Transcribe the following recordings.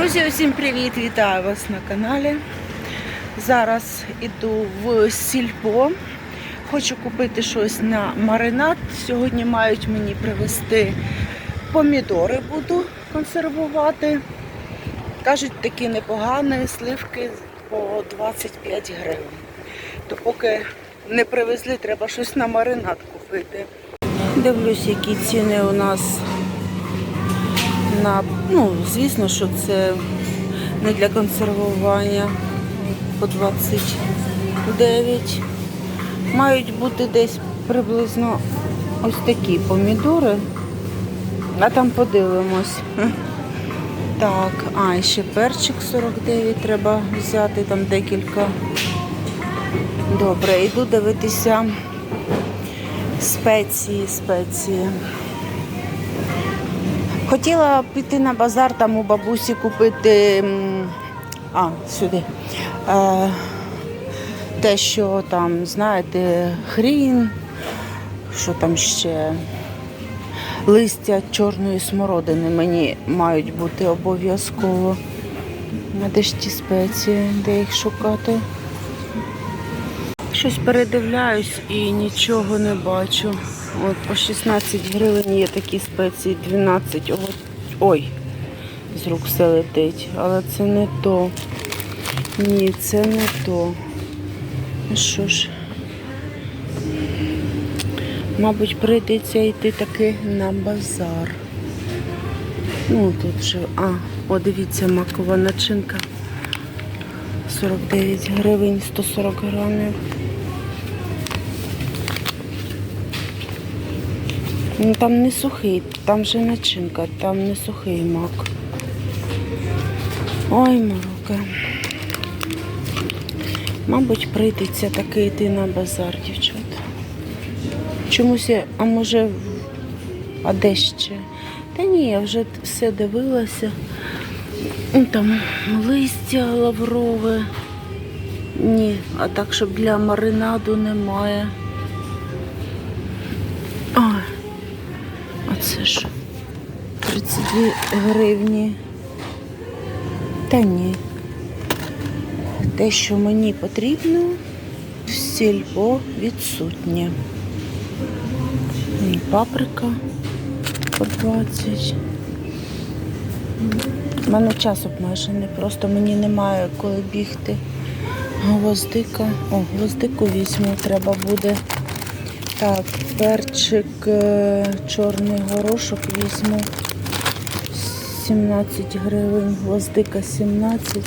Друзі, усім привіт! Вітаю вас на каналі. Зараз іду в сільпо. Хочу купити щось на маринад. Сьогодні мають мені привезти помідори, буду консервувати. Кажуть, такі непогані сливки по 25 гривень. То поки не привезли, треба щось на маринад купити. Дивлюсь, які ціни у нас на, ну, звісно, що це не для консервування по 29. Мають бути десь приблизно ось такі помідори. А там подивимось. Так, а, ще перчик 49 треба взяти, там декілька. Добре, йду дивитися спеції, спеції. Хотіла піти на базар, там у бабусі купити. А, сюди. Е, те, що там, знаєте, хрін, що там ще листя чорної смородини мені мають бути обов'язково. Де ж ті спеції, де їх шукати? Щось передивляюсь і нічого не бачу. От по 16 гривень є такі спеції, 12. О, ой, з рук все летить. Але це не то. Ні, це не то. Ну Що ж? Мабуть, прийдеться йти таки на базар. Ну, тут вже, а, о, дивіться, макова начинка. 49 гривень, 140 грамів. Ну там не сухий, там же начинка, там не сухий мак. Ой, морока. Мабуть, прийдеться таки йти на базар, дівчат. Чомусь, а може, а де ще? Та ні, я вже все дивилася. Ну, Там листя лаврове. Ні, а так, щоб для маринаду немає. Ой. 32 гривні. Та ні. Те, що мені потрібно, в сільпо відсутнє. І паприка по 20. У мене часу майже не просто мені немає коли бігти. Гвоздика. О, гвоздику візьму, треба буде. Так, перчик, е, чорний горошок візьму 17 гривень, гвоздика 17.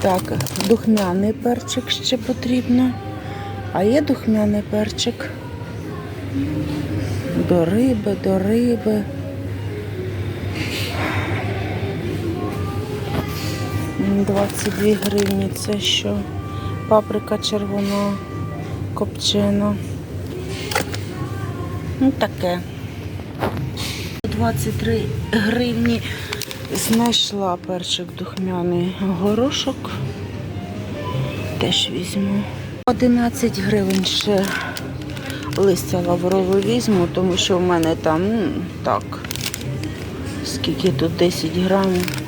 Так, духмяний перчик ще потрібно. А є духмяний перчик. До риби, до риби. М, 22 гривні. Це що? Паприка червона, копчена. Ну таке. 23 гривні знайшла перчик духмяний горошок. Теж візьму. 11 гривень ще листя лаврове візьму, тому що в мене там ну, так. Скільки тут 10 грамів.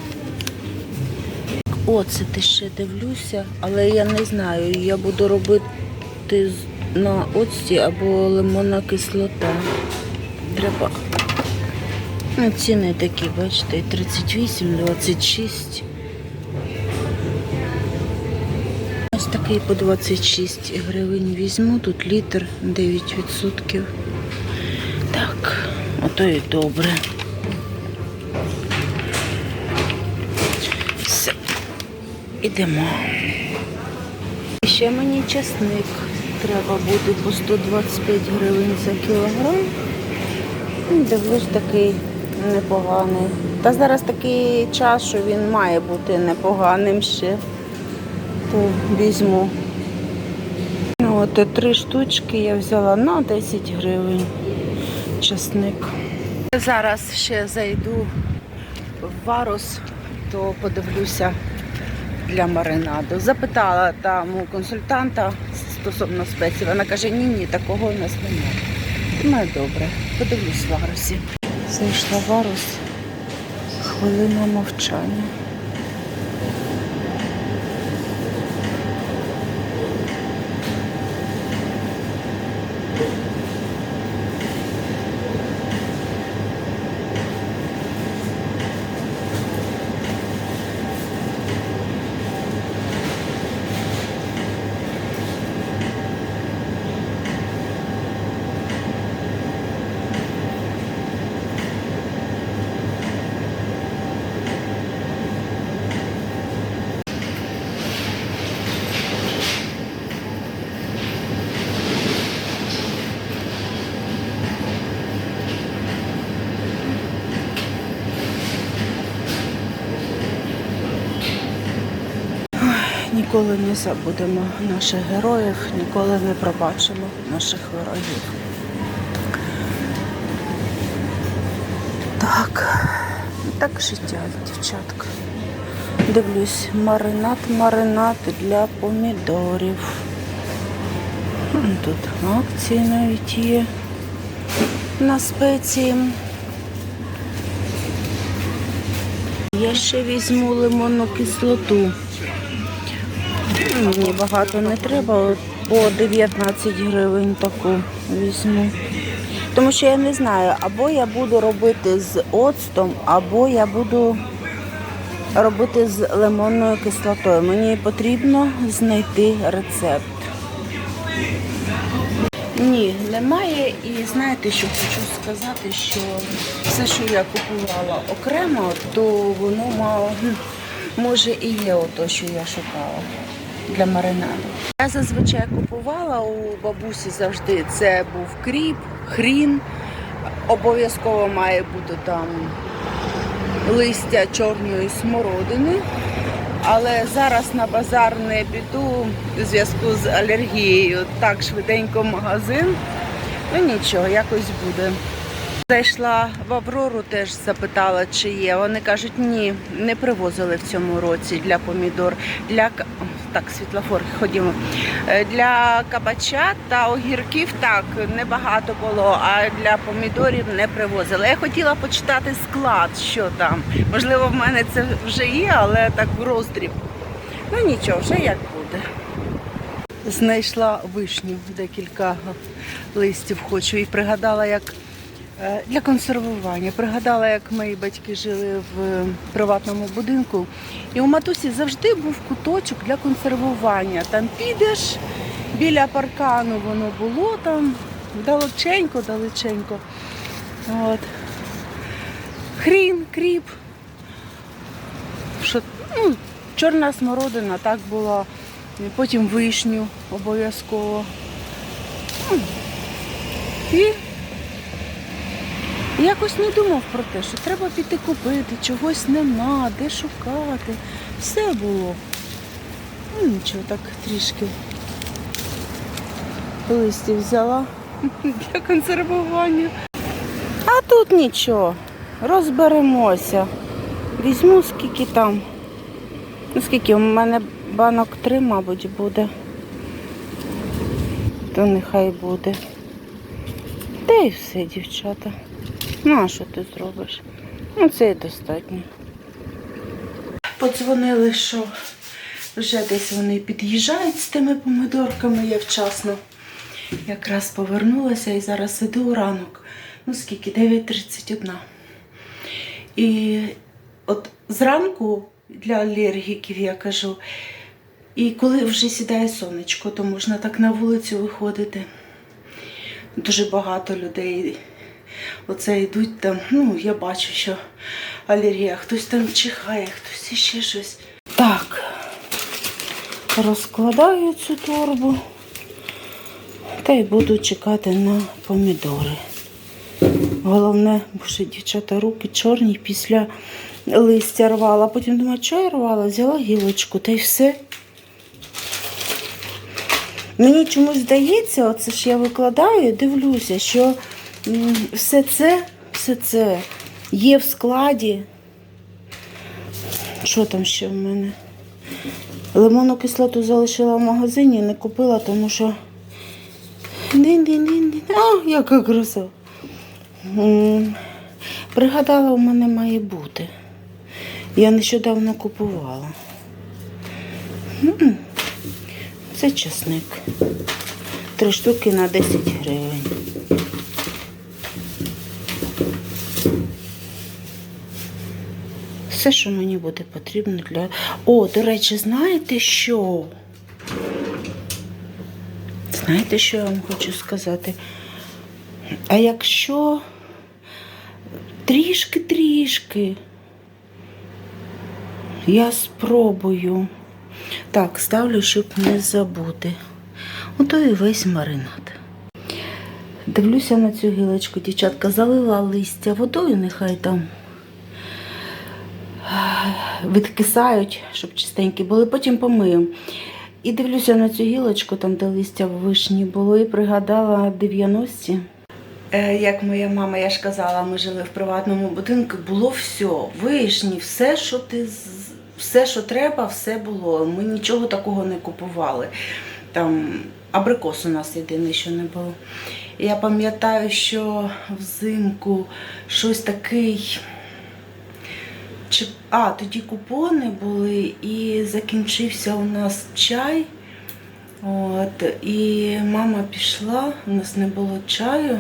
Оцети ще дивлюся, але я не знаю, я буду робити на оцті або лимонна кислота. Треба. Ну, ціни такі, бачите, 38, 26. Ось такий по 26 гривень візьму, тут літр 9%. Так, ото і добре. Все, ідемо. Ще мені чесник треба буде по 125 гривень за кілограм. Дивлюсь, такий непоганий. Та зараз такий час, що він має бути непоганим ще. То візьму. Ну, от три штучки я взяла на 10 гривень часник. Зараз ще зайду в варус, то подивлюся для маринаду. Запитала там у консультанта стосовно спецій. Вона каже, ні, ні, такого у нас немає. Думаю, добре, подивлюсь в варусі. Зайшла в хвилина мовчання. Ніколи не забудемо наших героїв, ніколи не пробачимо наших ворогів. Так, так життя, дівчатка. Дивлюсь, маринад, маринад для помідорів. Тут акції навіть є на спеції. Я ще візьму лимонну кислоту. Мені багато не треба, по 19 гривень таку візьму. Тому що я не знаю, або я буду робити з оцтом, або я буду робити з лимонною кислотою. Мені потрібно знайти рецепт. Ні, немає. І знаєте, що хочу сказати, що все, що я купувала окремо, то воно мало, може і є ото, що я шукала для маринаду. Я зазвичай купувала у бабусі завжди. Це був кріп, хрін. Обов'язково має бути там листя чорної смородини. Але зараз на базар не піду у зв'язку з алергією. Так швиденько магазин. Ну нічого, якось буде. Зайшла в Аврору, теж запитала, чи є. Вони кажуть, ні, не привозили в цьому році для помідор. Для так, світлофор, ходімо. Е, Для кабача та огірків так небагато було, а для помідорів не привозили. Я хотіла почитати склад, що там. Можливо, в мене це вже є, але так в роздріб. Ну нічого, вже як буде. Знайшла вишню, декілька листів хочу і пригадала, як для консервування. Пригадала, як мої батьки жили в е, приватному будинку. І у матусі завжди був куточок для консервування. Там підеш біля паркану, воно було там далеченько, далеченько. От. Хрін, кріп. Що, ну, чорна смородина так була. Потім вишню обов'язково. І якось не думав про те, що треба піти купити, чогось нема, де шукати. Все було. Ну нічого, так трішки листів взяла для консервування. А тут нічого, розберемося. Візьму скільки там. Ну скільки, у мене банок три, мабуть, буде. То нехай буде. Та й все, дівчата. Ну, а що ти зробиш? Ну, це і достатньо. Подзвонили, що вже десь вони під'їжджають з тими помидорками, я вчасно якраз повернулася і зараз іду у ранок. Ну скільки? 9.31. І от зранку для алергіків я кажу, і коли вже сідає сонечко, то можна так на вулицю виходити. Дуже багато людей оце йдуть там. Ну, я бачу, що алергія, хтось там чихає, хтось іще щось. Так, розкладаю цю торбу та й буду чекати на помідори. Головне, бо що дівчата руки чорні після листя рвала. Потім думаю, що я рвала? Взяла гілочку та й все. Мені чомусь здається, оце ж я викладаю дивлюся, що все це, все це є в складі. Що там ще в мене? Лимонну кислоту залишила в магазині, не купила, тому що. А, яка краса. Пригадала, у мене має бути. Я нещодавно купувала. Це чесник. Три штуки на 10 гривень. Все, що мені буде потрібно для. О, до речі, знаєте що? Знаєте, що я вам хочу сказати? А якщо трішки-трішки я спробую. Так, ставлю, щоб не забути. Ото і весь маринад. Дивлюся на цю гілочку, дівчатка, залила листя водою, нехай там відкисають, щоб чистенькі були, потім помию. І дивлюся на цю гілочку, там де листя вишні було, і пригадала 90-ті. Е, Як моя мама, я ж казала, ми жили в приватному будинку, було все, вишні, все, що ти все, що треба, все було. Ми нічого такого не купували. Там абрикос у нас єдине, що не було. Я пам'ятаю, що взимку щось такий. Чи... А, тоді купони були, і закінчився у нас чай. От, і мама пішла, у нас не було чаю.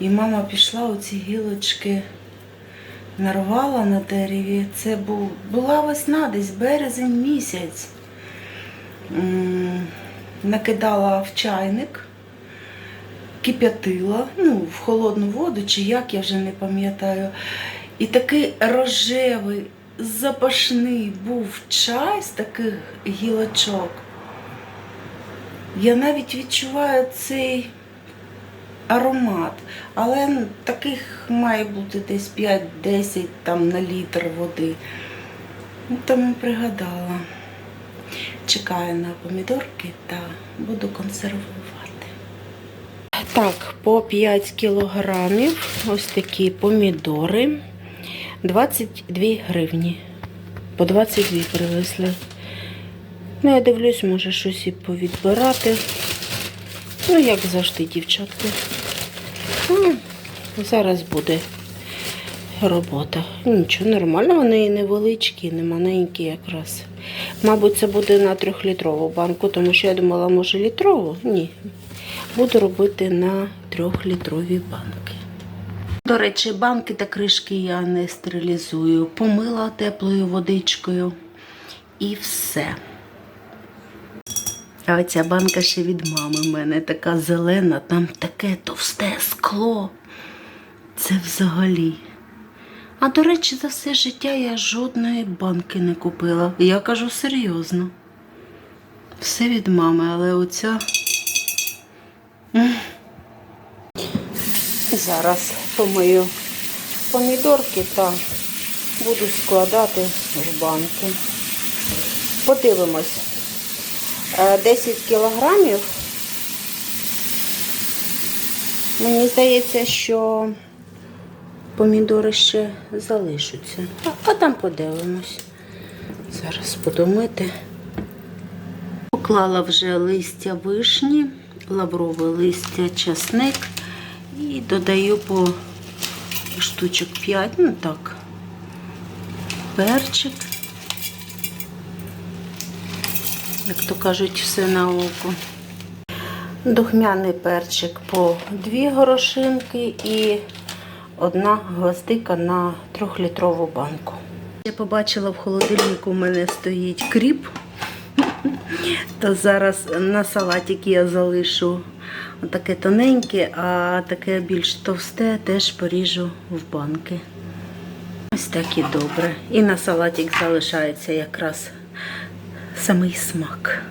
І мама пішла оці гілочки нарвала на дереві. Це був, була весна, десь березень місяць. Накидала в чайник, кип'ятила, ну, в холодну воду, чи як, я вже не пам'ятаю. І такий рожевий, запашний був чай з таких гілочок. Я навіть відчуваю цей аромат, але ну, таких має бути десь 5-10 там на літр води. Ну, Тому пригадала. Чекаю на помідорки та буду консервувати. Так, по 5 кілограмів ось такі помідори. 22 гривні. По 22 привезли. Ну, я дивлюсь, може щось і повідбирати. Ну, як завжди, дівчатки. Ну, зараз буде робота. Нічого, нормально, вони невеличкі, не маленькі якраз. Мабуть, це буде на трьохлітрову банку, тому що я думала, може літрову? Ні. Буду робити на трьохлітрові банки. До речі, банки та кришки я не стерилізую. Помила теплою водичкою і все. А оця банка ще від мами в мене така зелена, там таке товсте скло. Це взагалі. А до речі, за все життя я жодної банки не купила. Я кажу серйозно. Все від мами, але оця. Зараз помию помідорки та буду складати в банки. Подивимось. Е, 10 кілограмів. Мені здається, що помідори ще залишаться. А, а там подивимось. Зараз буду мити. Поклала вже листя вишні, лаврове листя, часник і додаю по штучок 5, ну так, перчик. Як то кажуть, все на око. Духмяний перчик по дві горошинки і одна гвоздика на трьохлітрову банку. Я побачила в холодильнику у мене стоїть кріп. То зараз на салатик я залишу таке тоненьке, а таке більш товсте теж поріжу в банки. Ось так і добре. І на салатик залишається якраз самий смак.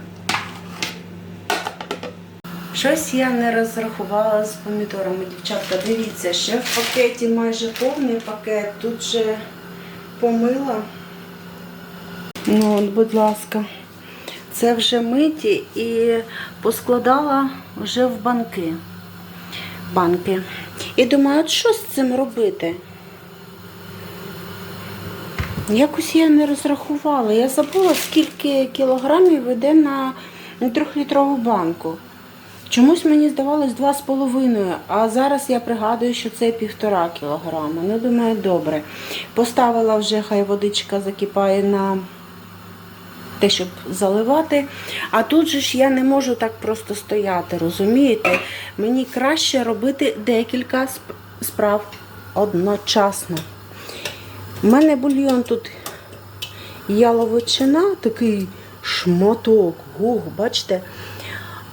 Щось я не розрахувала з помідорами, дівчатка. Дивіться, ще в пакеті майже повний пакет. Тут же помила. Ну, от, будь ласка. Це вже миті і поскладала вже в банки. банки. І думаю, от що з цим робити? Якось я не розрахувала. Я забула, скільки кілограмів йде на трьохлітрову банку. Чомусь мені здавалось 2,5, а зараз я пригадую, що це півтора кілограма. Ну, думаю, добре. Поставила вже, хай водичка закипає на те, щоб заливати. А тут же ж я не можу так просто стояти, розумієте? Мені краще робити декілька справ одночасно. У мене бульйон тут яловичина, такий шматок. Ого, бачите?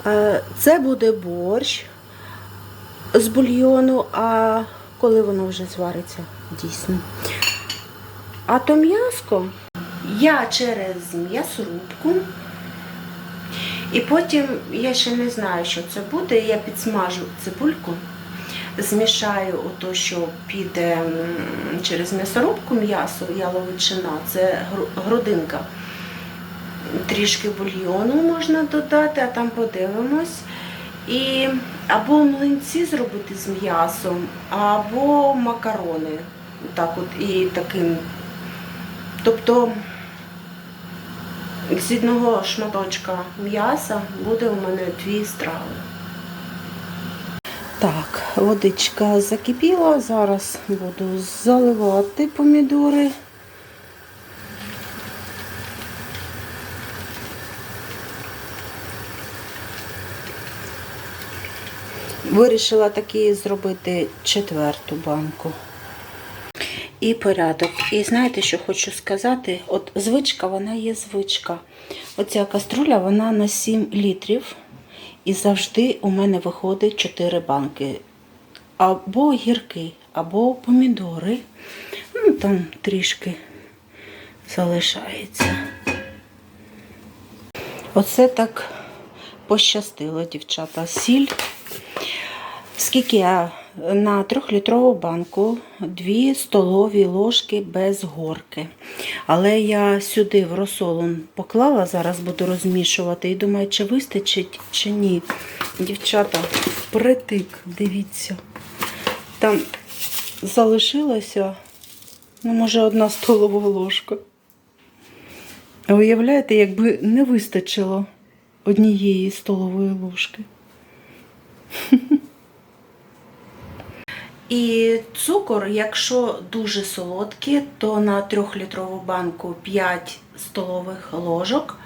Е, Це буде борщ з бульйону, а коли воно вже звариться, дійсно. А то м'яско я через м'ясорубку. І потім я ще не знаю, що це буде. Я підсмажу цибульку, змішаю ото, що піде через м'ясорубку м'ясо, яловичина, це грудинка. Трішки бульйону можна додати, а там подивимось. І або млинці зробити з м'ясом, або макарони. Так от і таким. Тобто з одного шматочка м'яса буде у мене дві страви. Так, водичка закипіла. Зараз буду заливати помідори. Вирішила таки зробити четверту банку. І порядок. І знаєте, що хочу сказати? От звичка, вона є звичка. Оця каструля, вона на 7 літрів. І завжди у мене виходить 4 банки. Або гірки, або помідори. Ну, там трішки залишається. Оце так пощастило, дівчата. Сіль. Скільки я на трьохлітрову банку дві столові ложки без горки. Але я сюди в розсолон поклала, зараз буду розмішувати і думаю, чи вистачить, чи ні. Дівчата, притик, дивіться. Там залишилася, ну, може, одна столова ложка. Уявляєте, якби не вистачило однієї столової ложки. І цукор, якщо дуже солодкий, то на 3-літрову банку 5 столових ложок.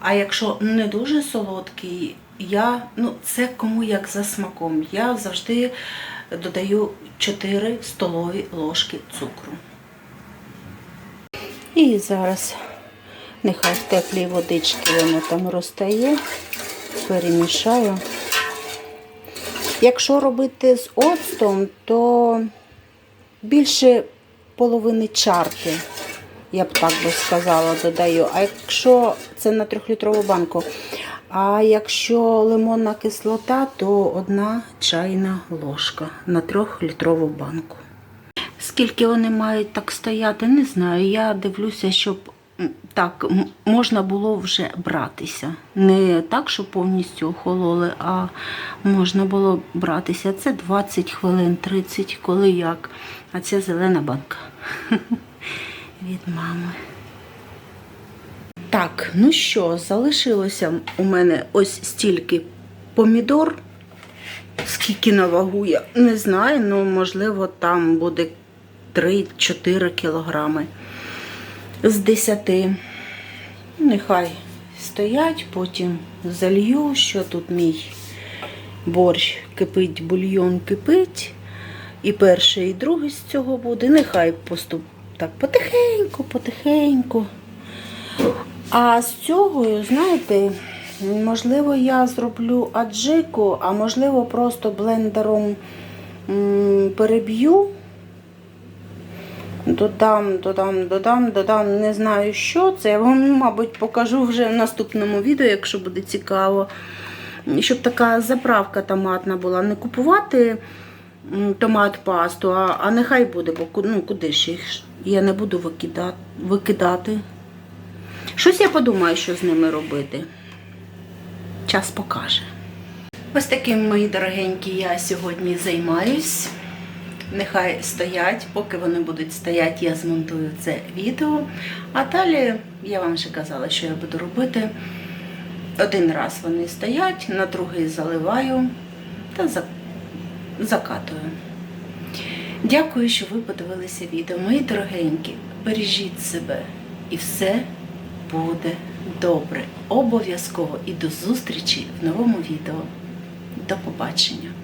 А якщо не дуже солодкий, я, ну, це кому як за смаком. Я завжди додаю 4 столові ложки цукру. І зараз нехай в теплій водичці воно там розтає, перемішаю. Якщо робити з оцтом, то більше половини чарки, я б так би сказала, додаю. А якщо це на трьохлітрову банку, а якщо лимонна кислота, то одна чайна ложка на трьохлітрову банку. Скільки вони мають так стояти, не знаю. Я дивлюся, щоб так можна було вже братися. Не так, щоб повністю охололи, а можна було братися. Це 20 хвилин, 30, коли як. А це зелена банка від мами. Так, ну що, залишилося у мене ось стільки помідор. Скільки на вагу, я не знаю, ну можливо, там буде 3-4 кілограми з 10. Нехай стоять, потім залью, що тут мій борщ кипить, бульйон кипить. І перший, і другий з цього буде. Нехай поступ так потихеньку, потихеньку. А з цього, знаєте, можливо, я зроблю аджику, а можливо, просто блендером переб'ю. Додам, додам, додам, додам, не знаю, що це. Я вам, мабуть, покажу вже в наступному відео, якщо буде цікаво. Щоб така заправка томатна була. Не купувати томат пасту, а, а нехай буде, бо ну, куди ж їх? Я не буду викидати. викидати. Щось я подумаю, що з ними робити. Час покаже. Ось таким, мої дорогенькі, я сьогодні займаюсь. Нехай стоять, поки вони будуть стояти, я змонтую це відео. А далі я вам ще казала, що я буду робити. Один раз вони стоять, на другий заливаю та закатую. Дякую, що ви подивилися відео. Мої дорогенькі, бережіть себе і все буде добре. Обов'язково і до зустрічі в новому відео. До побачення!